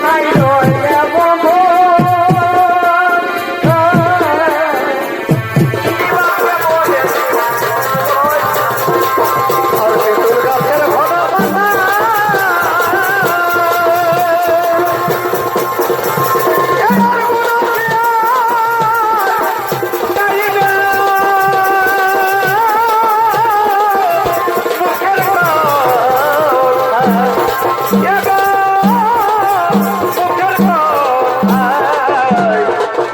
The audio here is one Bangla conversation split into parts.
Bye.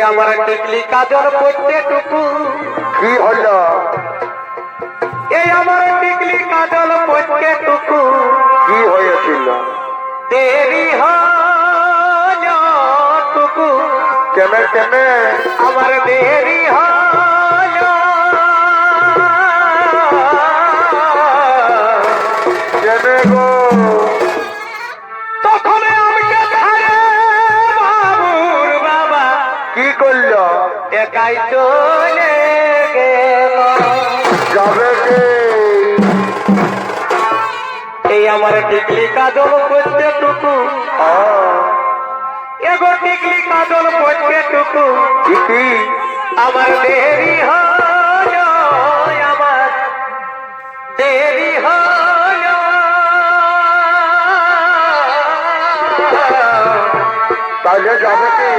আমার টিকলি কাজর পড়তে টুকু কি হলো এই আমার টিকলি কাজল পড়তে টুকু কি হয়েছিল? দেরি হুকু টুকু কেমে কেমে? আমার দেরি হল করল? একাই চলে গেল যাবে এই আমার টিকলি কাজল পড়তে টুকু। এগো টিকলি কাজল পড়তে টুকু। আমার দেরি হল আমার দেরি হল। তাহলে যাবে কি?